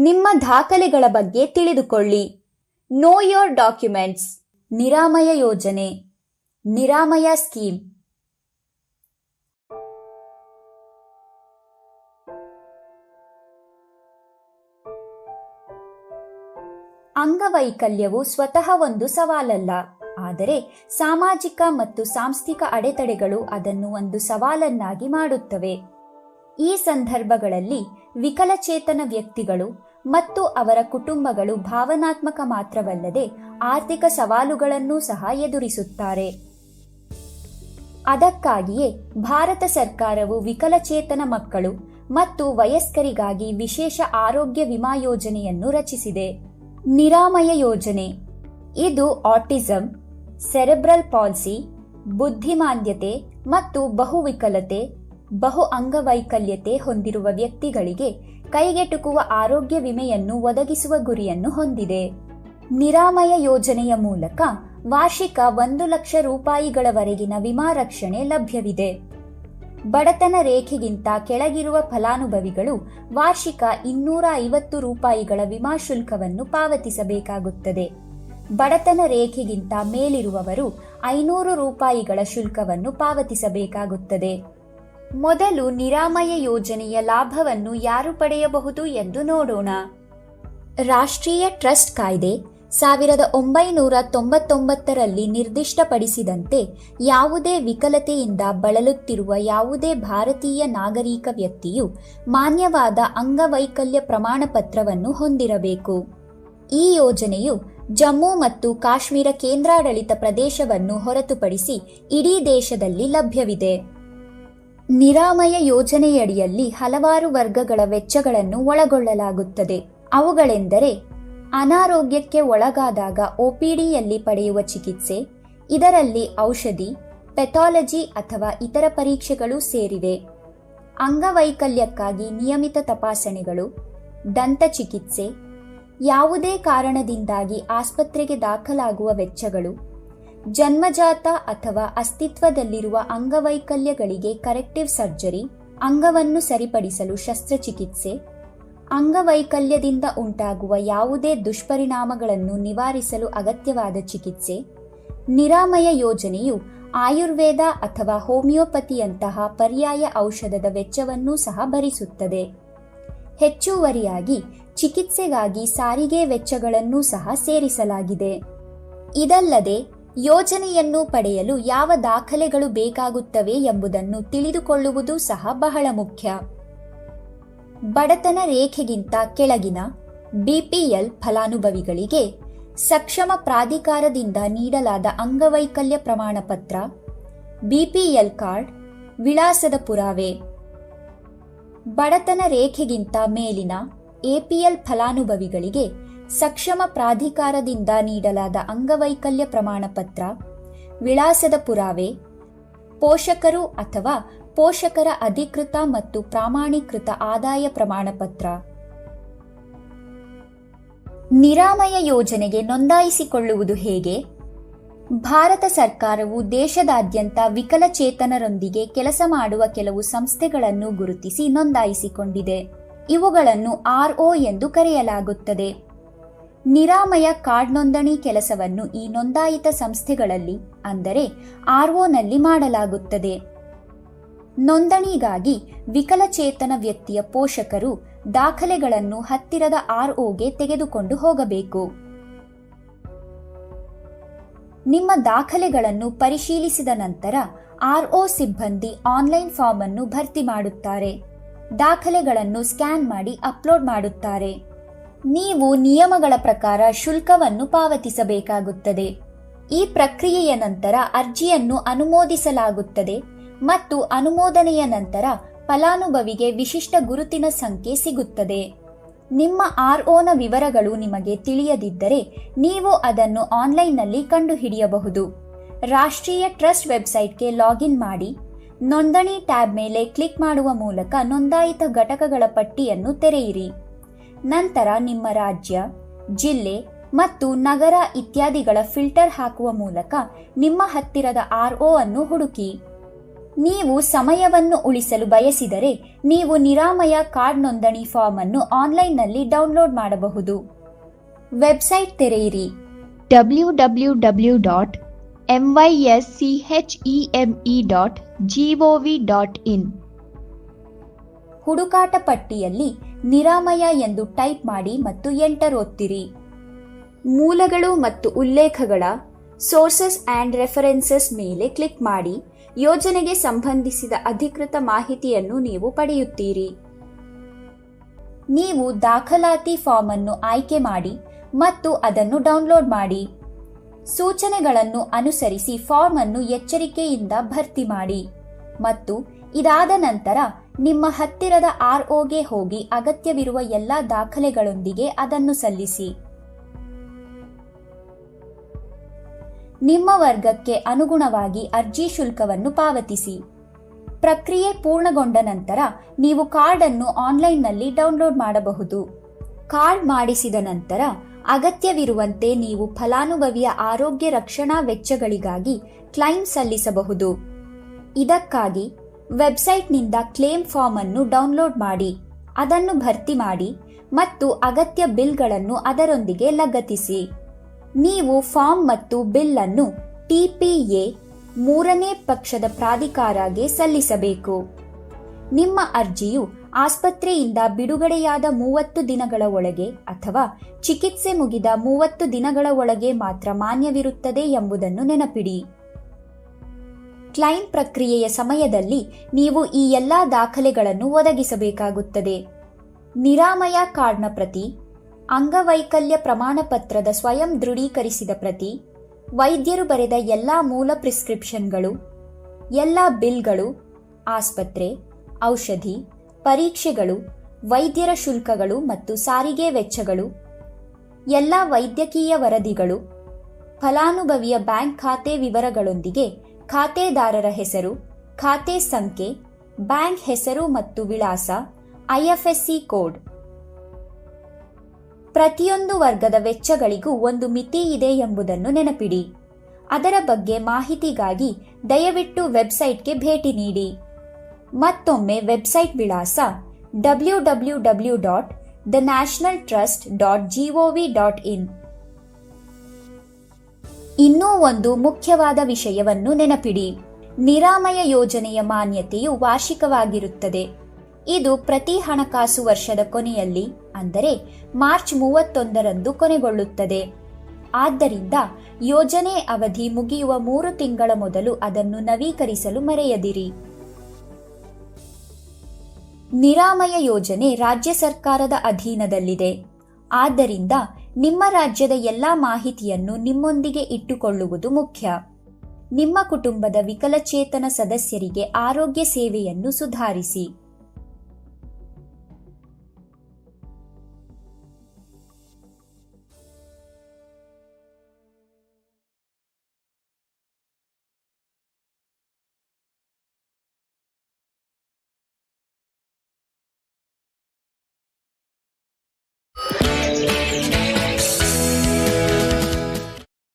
ನಿಮ್ಮ ದಾಖಲೆಗಳ ಬಗ್ಗೆ ತಿಳಿದುಕೊಳ್ಳಿ. ನೋ ಯೋರ್ ಡಾಕ್ಯುಮೆಂಟ್ಸ್ ನಿರಾಮಯ ಯೋಜನೆ. ನಿರಾಮಯ ಸ್ಕೀಮ್. ಅಂಗವೈಕಲ್ಯವು ಸ್ವತಃ ಒಂದು ಸವಾಲಲ್ಲ. ಆದರೆ ಸಾಮಾಜಿಕ ಮತ್ತು ಸಾಂಸ್ಥಿಕ ಅಡೆತಡೆಗಳು ಅದನ್ನು ಒಂದು ಸವಾಲನ್ನಾಗಿ ಮಾಡುತ್ತವೆ. ಈ ಸಂದರ್ಭಗಳಲ್ಲಿ ವಿಕಲಚೇತನ ವ್ಯಕ್ತಿಗಳು ಮತ್ತು ಅವರ ಕುಟುಂಬಗಳು ಭಾವನಾತ್ಮಕ ಮಾತ್ರವಲ್ಲದೆ ಆರ್ಥಿಕ ಸವಾಲುಗಳನ್ನೂ ಸಹ ಎದುರಿಸುತ್ತಾರೆ. ಅದಕ್ಕಾಗಿಯೇ ಭಾರತ ಸರ್ಕಾರವು ವಿಕಲಚೇತನ ಮಕ್ಕಳು ಮತ್ತು ವಯಸ್ಕರಿಗಾಗಿ ವಿಶೇಷ ಆರೋಗ್ಯ ವಿಮಾ ಯೋಜನೆಯನ್ನು ರಚಿಸಿದೆ. ನಿರಾಮಯ ಯೋಜನೆ. ಇದು ಆಟಿಸಂ, ಸೆರೆಬ್ರಲ್ ಪಾಲ್ಸಿ, ಬುದ್ಧಿಮಾಂದ್ಯತೆ ಮತ್ತು ಬಹುವಿಕಲತೆ, ಬಹು ಅಂಗವೈಕಲ್ಯತೆ ಹೊಂದಿರುವ ವ್ಯಕ್ತಿಗಳಿಗೆ ಕೈಗೆಟುಕುವ ಆರೋಗ್ಯ ವಿಮೆಯನ್ನು ಒದಗಿಸುವ ಗುರಿಯನ್ನು ಹೊಂದಿದೆ. ನಿರಾಮಯ ಯೋಜನೆಯ ಮೂಲಕ ವಾರ್ಷಿಕ ಒಂದು ಲಕ್ಷ ರೂಪಾಯಿಗಳವರೆಗಿನ ವಿಮಾ ರಕ್ಷಣೆ ಲಭ್ಯವಿದೆ. ಬಡತನ ರೇಖೆಗಿಂತ ಕೆಳಗಿರುವ ಫಲಾನುಭವಿಗಳು ವಾರ್ಷಿಕ ಇನ್ನೂರ ಐವತ್ತು ರೂಪಾಯಿಗಳ ವಿಮಾ ಶುಲ್ಕವನ್ನು ಪಾವತಿಸಬೇಕಾಗುತ್ತದೆ. ಬಡತನ ರೇಖೆಗಿಂತ ಮೇಲಿರುವವರು ಐನೂರು ರೂಪಾಯಿಗಳ ಶುಲ್ಕವನ್ನು ಪಾವತಿಸಬೇಕಾಗುತ್ತದೆ. ಮೊದಲು ನಿರಾಮಯ ಯೋಜನೆಯ ಲಾಭವನ್ನು ಯಾರು ಪಡೆಯಬಹುದು ಎಂದು ನೋಡೋಣ. ರಾಷ್ಟ್ರೀಯ ಟ್ರಸ್ಟ್ ಕಾಯ್ದೆ ಸಾವಿರದ ಒಂಬೈನೂರ ತೊಂಬತ್ತೊಂಬತ್ತರಲ್ಲಿ ನಿರ್ದಿಷ್ಟಪಡಿಸಿದಂತೆ ಯಾವುದೇ ವಿಕಲತೆಯಿಂದ ಬಳಲುತ್ತಿರುವ ಯಾವುದೇ ಭಾರತೀಯ ನಾಗರಿಕ ವ್ಯಕ್ತಿಯು ಮಾನ್ಯವಾದ ಅಂಗವೈಕಲ್ಯ ಪ್ರಮಾಣಪತ್ರವನ್ನು ಹೊಂದಿರಬೇಕು. ಈ ಯೋಜನೆಯು ಜಮ್ಮು ಮತ್ತು ಕಾಶ್ಮೀರ ಕೇಂದ್ರಾಡಳಿತ ಪ್ರದೇಶವನ್ನು ಹೊರತುಪಡಿಸಿ ಇಡೀ ದೇಶದಲ್ಲಿ ಲಭ್ಯವಿದೆ. ನಿರಾಮಯ ಯೋಜನೆಯಡಿಯಲ್ಲಿ ಹಲವಾರು ವರ್ಗಗಳ ವೆಚ್ಚಗಳನ್ನು ಒಳಗೊಳ್ಳಲಾಗುತ್ತದೆ. ಅವುಗಳೆಂದರೆ, ಅನಾರೋಗ್ಯಕ್ಕೆ ಒಳಗಾದಾಗ ಒಪಿಡಿಯಲ್ಲಿ ಪಡೆಯುವ ಚಿಕಿತ್ಸೆ, ಇದರಲ್ಲಿ ಔಷಧಿ, ಪೆಥಾಲಜಿ ಅಥವಾ ಇತರ ಪರೀಕ್ಷೆಗಳು ಸೇರಿವೆ. ಅಂಗವೈಕಲ್ಯಕ್ಕಾಗಿ ನಿಯಮಿತ ತಪಾಸಣೆಗಳು, ದಂತ ಚಿಕಿತ್ಸೆ, ಯಾವುದೇ ಕಾರಣದಿಂದಾಗಿ ಆಸ್ಪತ್ರೆಗೆ ದಾಖಲಾಗುವ ವೆಚ್ಚಗಳು ಜನ್ಮಜಾತ ಅಥವಾ ಅಸ್ತಿತ್ವದಲ್ಲಿರುವ ಅಂಗವೈಕಲ್ಯಗಳಿಗೆ ಕರೆಕ್ಟಿವ್ ಸರ್ಜರಿ, ಅಂಗವನ್ನು ಸರಿಪಡಿಸಲು ಶಸ್ತ್ರಚಿಕಿತ್ಸೆ, ಅಂಗವೈಕಲ್ಯದಿಂದ ಉಂಟಾಗುವ ಯಾವುದೇ ದುಷ್ಪರಿಣಾಮಗಳನ್ನು ನಿವಾರಿಸಲು ಅಗತ್ಯವಾದ ಚಿಕಿತ್ಸೆ, ನಿರಾಮಯ ಯೋಜನೆಯು ಆಯುರ್ವೇದ ಅಥವಾ ಹೋಮಿಯೋಪತಿಯಂತಹ ಪರ್ಯಾಯ ಔಷಧದ ವೆಚ್ಚವನ್ನೂ ಸಹ ಭರಿಸುತ್ತದೆ. ಹೆಚ್ಚುವರಿಯಾಗಿ ಚಿಕಿತ್ಸೆಗಾಗಿ ಸಾರಿಗೆ ವೆಚ್ಚಗಳನ್ನೂ ಸಹ ಸೇರಿಸಲಾಗಿದೆ. ಇದಲ್ಲದೆ ಯೋಜನೆಯನ್ನು ಪಡೆಯಲು ಯಾವ ದಾಖಲೆಗಳು ಬೇಕಾಗುತ್ತವೆ ಎಂಬುದನ್ನು ತಿಳಿದುಕೊಳ್ಳುವುದು ಸಹ ಬಹಳ ಮುಖ್ಯ. ಬಡತನ ರೇಖೆಗಿಂತ ಕೆಳಗಿನ ಬಿಪಿಎಲ್ ಫಲಾನುಭವಿಗಳಿಗೆ ಸಕ್ಷಮ ಪ್ರಾಧಿಕಾರದಿಂದ ನೀಡಲಾದ ಅಂಗವೈಕಲ್ಯ ಪ್ರಮಾಣಪತ್ರ ಬಿಪಿಎಲ್ ಕಾರ್ಡ್, ವಿಳಾಸದ ಪುರಾವೆ. ಬಡತನ ರೇಖೆಗಿಂತ ಮೇಲಿನ ಎಪಿಎಲ್ ಫಲಾನುಭವಿಗಳಿಗೆ ಸಕ್ಷಮ ಪ್ರಾಧಿಕಾರದಿಂದ ನೀಡಲಾದ ಅಂಗವೈಕಲ್ಯ ಪ್ರಮಾಣಪತ್ರ ವಿಳಾಸದ ಪುರಾವೆ, ಪೋಷಕರು ಅಥವಾ ಪೋಷಕರ ಅಧಿಕೃತ ಮತ್ತು ಪ್ರಾಮಾಣೀಕೃತ ಆದಾಯ ಪ್ರಮಾಣಪತ್ರ ನಿರಾಮಯ ಯೋಜನೆಗೆ ನೋಂದಾಯಿಸಿಕೊಳ್ಳುವುದು ಹೇಗೆ? ಭಾರತ ಸರ್ಕಾರವು ದೇಶದಾದ್ಯಂತ ವಿಕಲಚೇತನರೊಂದಿಗೆ ಕೆಲಸ ಮಾಡುವ ಕೆಲವು ಸಂಸ್ಥೆಗಳನ್ನು ಗುರುತಿಸಿ ನೋಂದಾಯಿಸಿಕೊಂಡಿದೆ. ಇವುಗಳನ್ನು ಆರ್ಒ ಎಂದು ಕರೆಯಲಾಗುತ್ತದೆ. ನಿರಾಮಯ ಕಾರ್ಡ್ ನೋಂದಣಿ ಕೆಲಸವನ್ನು ಈ ನೋಂದಾಯಿತ ಸಂಸ್ಥೆಗಳಲ್ಲಿ, ಅಂದರೆ ಆರ್ಒನಲ್ಲಿ ಮಾಡಲಾಗುತ್ತದೆ. ನೋಂದಣಿಗಾಗಿ ವಿಕಲಚೇತನ ವ್ಯಕ್ತಿಯ ಪೋಷಕರು ದಾಖಲೆಗಳನ್ನು ಹತ್ತಿರದ ಆರ್ಒಗೆ ತೆಗೆದುಕೊಂಡು ಹೋಗಬೇಕು. ನಿಮ್ಮ ದಾಖಲೆಗಳನ್ನು ಪರಿಶೀಲಿಸಿದ ನಂತರ ಆರ್ಒ ಸಿಬ್ಬಂದಿ ಆನ್ಲೈನ್ ಫಾರ್ಮ್ ಅನ್ನು ಭರ್ತಿ ಮಾಡುತ್ತಾರೆ. ದಾಖಲೆಗಳನ್ನು ಸ್ಕ್ಯಾನ್ ಮಾಡಿ ಅಪ್ಲೋಡ್ ಮಾಡುತ್ತಾರೆ. ನೀವು ನಿಯಮಗಳ ಪ್ರಕಾರ ಶುಲ್ಕವನ್ನು ಪಾವತಿಸಬೇಕಾಗುತ್ತದೆ. ಈ ಪ್ರಕ್ರಿಯೆಯ ನಂತರ ಅರ್ಜಿಯನ್ನು ಅನುಮೋದಿಸಲಾಗುತ್ತದೆ ಮತ್ತು ಅನುಮೋದನೆಯ ನಂತರ ಫಲಾನುಭವಿಗೆ ವಿಶಿಷ್ಟ ಗುರುತಿನ ಸಂಖ್ಯೆ ಸಿಗುತ್ತದೆ. ನಿಮ್ಮ ಆರ್ಒನ ವಿವರಗಳು ನಿಮಗೆ ತಿಳಿಯದಿದ್ದರೆ ನೀವು ಅದನ್ನು ಆನ್ಲೈನ್ನಲ್ಲಿ ಕಂಡುಹಿಡಿಯಬಹುದು. ರಾಷ್ಟ್ರೀಯ ಟ್ರಸ್ಟ್ ವೆಬ್ಸೈಟ್ಗೆ ಲಾಗಿನ್ ಮಾಡಿ, ನೋಂದಣಿ ಟ್ಯಾಬ್ ಮೇಲೆ ಕ್ಲಿಕ್ ಮಾಡುವ ಮೂಲಕ ನೋಂದಾಯಿತ ಘಟಕಗಳ ಪಟ್ಟಿಯನ್ನು ತೆರೆಯಿರಿ. ನಂತರ ನಿಮ್ಮ ರಾಜ್ಯ, ಜಿಲ್ಲೆ ಮತ್ತು ನಗರ ಇತ್ಯಾದಿಗಳ ಫಿಲ್ಟರ್ ಹಾಕುವ ಮೂಲಕ ನಿಮ್ಮ ಹತ್ತಿರದ ಆರ್ಒ ಅನ್ನು ಹುಡುಕಿ. ನೀವು ಸಮಯವನ್ನು ಉಳಿಸಲು ಬಯಸಿದರೆ ನೀವು ನಿರಾಮಯ ಕಾರ್ಡ್ ನೋಂದಣಿ ಫಾರ್ಮ್ ಅನ್ನು ಆನ್ಲೈನ್ನಲ್ಲಿ ಡೌನ್ಲೋಡ್ ಮಾಡಬಹುದು. ವೆಬ್ಸೈಟ್ ತೆರೆಯಿರಿ. www.myscheme.gov.in ಹುಡುಕಾಟ ಪಟ್ಟಿಯಲ್ಲಿ ನಿರಾಮಯ ಎಂದು ಟೈಪ್ ಮಾಡಿ ಮತ್ತು ಎಂಟರ್ ಒತ್ತಿರಿ. ಮೂಲಗಳು ಮತ್ತು ಉಲ್ಲೇಖಗಳ, ಸೋರ್ಸಸ್ ಆ್ಯಂಡ್ ರೆಫರೆನ್ಸಸ್ ಮೇಲೆ ಕ್ಲಿಕ್ ಮಾಡಿ, ಯೋಜನೆಗೆ ಸಂಬಂಧಿಸಿದ ಅಧಿಕೃತ ಮಾಹಿತಿಯನ್ನು ನೀವು ಪಡೆಯುತ್ತೀರಿ. ನೀವು ದಾಖಲಾತಿ ಫಾರ್ಮ್ ಅನ್ನು ಆಯ್ಕೆ ಮಾಡಿ ಮತ್ತು ಅದನ್ನು ಡೌನ್ಲೋಡ್ ಮಾಡಿ. ಸೂಚನೆಗಳನ್ನು ಅನುಸರಿಸಿ ಫಾರ್ಮ್ ಅನ್ನು ಎಚ್ಚರಿಕೆಯಿಂದ ಭರ್ತಿ ಮಾಡಿ. ಮತ್ತು ಇದಾದ ನಂತರ ನಿಮ್ಮ ಹತ್ತಿರದ ಆರ್ಒಗೆ ಹೋಗಿ ಅಗತ್ಯವಿರುವ ಎಲ್ಲ ದಾಖಲೆಗಳೊಂದಿಗೆ ಅದನ್ನು ಸಲ್ಲಿಸಿ. ನಿಮ್ಮ ವರ್ಗಕ್ಕೆ ಅನುಗುಣವಾಗಿ ಅರ್ಜಿ ಶುಲ್ಕವನ್ನು ಪಾವತಿಸಿ. ಪ್ರಕ್ರಿಯೆ ಪೂರ್ಣಗೊಂಡ ನಂತರ ನೀವು ಕಾರ್ಡ್ ಅನ್ನು ಆನ್ಲೈನ್ನಲ್ಲಿ ಡೌನ್ಲೋಡ್ ಮಾಡಬಹುದು. ಕಾರ್ಡ್ ಮಾಡಿಸಿದ ನಂತರ ಅಗತ್ಯವಿರುವಂತೆ ನೀವು ಫಲಾನುಭವಿಯ ಆರೋಗ್ಯ ರಕ್ಷಣಾ ವೆಚ್ಚಗಳಿಗಾಗಿ ಕ್ಲೈಮ್ ಸಲ್ಲಿಸಬಹುದು. ಇದಕ್ಕಾಗಿ ವೆಬ್ಸೈಟ್ನಿಂದ ಕ್ಲೇಮ್ ಫಾರ್ಮ್ ಅನ್ನು ಡೌನ್ಲೋಡ್ ಮಾಡಿ, ಅದನ್ನು ಭರ್ತಿ ಮಾಡಿ ಮತ್ತು ಅಗತ್ಯ ಬಿಲ್ಗಳನ್ನು ಅದರೊಂದಿಗೆ ಲಗತ್ತಿಸಿ. ನೀವು ಫಾರ್ಮ್ ಮತ್ತು ಬಿಲ್ ಅನ್ನು ಟಿಪಿಎ ಮೂರನೇ ಪಕ್ಷದ ಪ್ರಾಧಿಕಾರಗೆ ಸಲ್ಲಿಸಬೇಕು. ನಿಮ್ಮ ಅರ್ಜಿಯು ಆಸ್ಪತ್ರೆಯಿಂದ ಬಿಡುಗಡೆಯಾದ ಮೂವತ್ತು ದಿನಗಳ ಒಳಗೆ ಅಥವಾ ಚಿಕಿತ್ಸೆ ಮುಗಿದ ಮೂವತ್ತು ದಿನಗಳ ಒಳಗೆ ಮಾತ್ರ ಮಾನ್ಯವಿರುತ್ತದೆ ಎಂಬುದನ್ನು ನೆನಪಿಡಿ. ಕ್ಲೈಮ್ ಪ್ರಕ್ರಿಯೆಯ ಸಮಯದಲ್ಲಿ ನೀವು ಈ ಎಲ್ಲ ದಾಖಲೆಗಳನ್ನು ಒದಗಿಸಬೇಕಾಗುತ್ತದೆ. ನಿರಾಮಯ ಕಾರ್ಡ್ನ ಪ್ರತಿ, ಅಂಗವೈಕಲ್ಯ ಪ್ರಮಾಣಪತ್ರದ ಸ್ವಯಂ ದೃಢೀಕರಿಸಿದ ಪ್ರತಿ, ವೈದ್ಯರು ಬರೆದ ಎಲ್ಲ ಮೂಲ ಪ್ರಿಸ್ಕ್ರಿಪ್ಷನ್ಗಳು, ಎಲ್ಲ ಬಿಲ್ಗಳು, ಆಸ್ಪತ್ರೆ, ಔಷಧಿ, ಪರೀಕ್ಷೆಗಳು, ವೈದ್ಯರ ಶುಲ್ಕಗಳು ಮತ್ತು ಸಾರಿಗೆ ವೆಚ್ಚಗಳು, ಎಲ್ಲ ವೈದ್ಯಕೀಯ ವರದಿಗಳು, ಫಲಾನುಭವಿಯ ಬ್ಯಾಂಕ್ ಖಾತೆ ವಿವರಗಳೊಂದಿಗೆ ಖಾತೆದಾರರ ಹೆಸರು, ಖಾತೆ ಸಂಖ್ಯೆ, ಬ್ಯಾಂಕ್ ಹೆಸರು ಮತ್ತು ವಿಳಾಸ ಐಎಫ್ಎಸ್ಸಿ ಕೋಡ್. ಪ್ರತಿಯೊಂದು ವರ್ಗದ ವೆಚ್ಚಗಳಿಗೂ ಒಂದು ಮಿತಿ ಇದೆ ಎಂಬುದನ್ನು ನೆನಪಿಡಿ. ಅದರ ಬಗ್ಗೆ ಮಾಹಿತಿಗಾಗಿ ದಯವಿಟ್ಟು ವೆಬ್ಸೈಟ್ಗೆ ಭೇಟಿ ನೀಡಿ. ಮತ್ತೊಮ್ಮೆ ವೆಬ್ಸೈಟ್ ವಿಳಾಸ W W W dot the national trust dot GOV dot in. ಇನ್ನೂ ಒಂದು ಮುಖ್ಯವಾದ ವಿಷಯವನ್ನು ನೆನಪಿಡಿ. ನಿರಾಮಯ ಯೋಜನೆಯ ಮಾನ್ಯತೆಯು ವಾರ್ಷಿಕವಾಗಿರುತ್ತದೆ. ಇದು ಪ್ರತಿ ಹಣಕಾಸು ವರ್ಷದ ಕೊನೆಯಲ್ಲಿ, ಅಂದರೆ ಮಾರ್ಚ್ ಮೂವತ್ತೊಂದರಂದು ಕೊನೆಗೊಳ್ಳುತ್ತದೆ. ಆದ್ದರಿಂದ ಯೋಜನೆ ಅವಧಿ ಮುಗಿಯುವ ಮೂರು ತಿಂಗಳ ಮೊದಲು ಅದನ್ನು ನವೀಕರಿಸಲು ಮರೆಯದಿರಿ. ನಿರಾಮಯ ಯೋಜನೆ ರಾಜ್ಯ ಸರ್ಕಾರದ ಅಧೀನದಲ್ಲಿದೆ. ಆದ್ದರಿಂದ ನಿಮ್ಮ ರಾಜ್ಯದ ಎಲ್ಲ ಮಾಹಿತಿಯನ್ನು ನಿಮ್ಮೊಂದಿಗೆ ಇಟ್ಟುಕೊಳ್ಳುವುದು ಮುಖ್ಯ. ನಿಮ್ಮ ಕುಟುಂಬದ ವಿಕಲಚೇತನ ಸದಸ್ಯರಿಗೆ ಆರೋಗ್ಯ ಸೇವೆಯನ್ನು ಸುಧಾರಿಸಿ.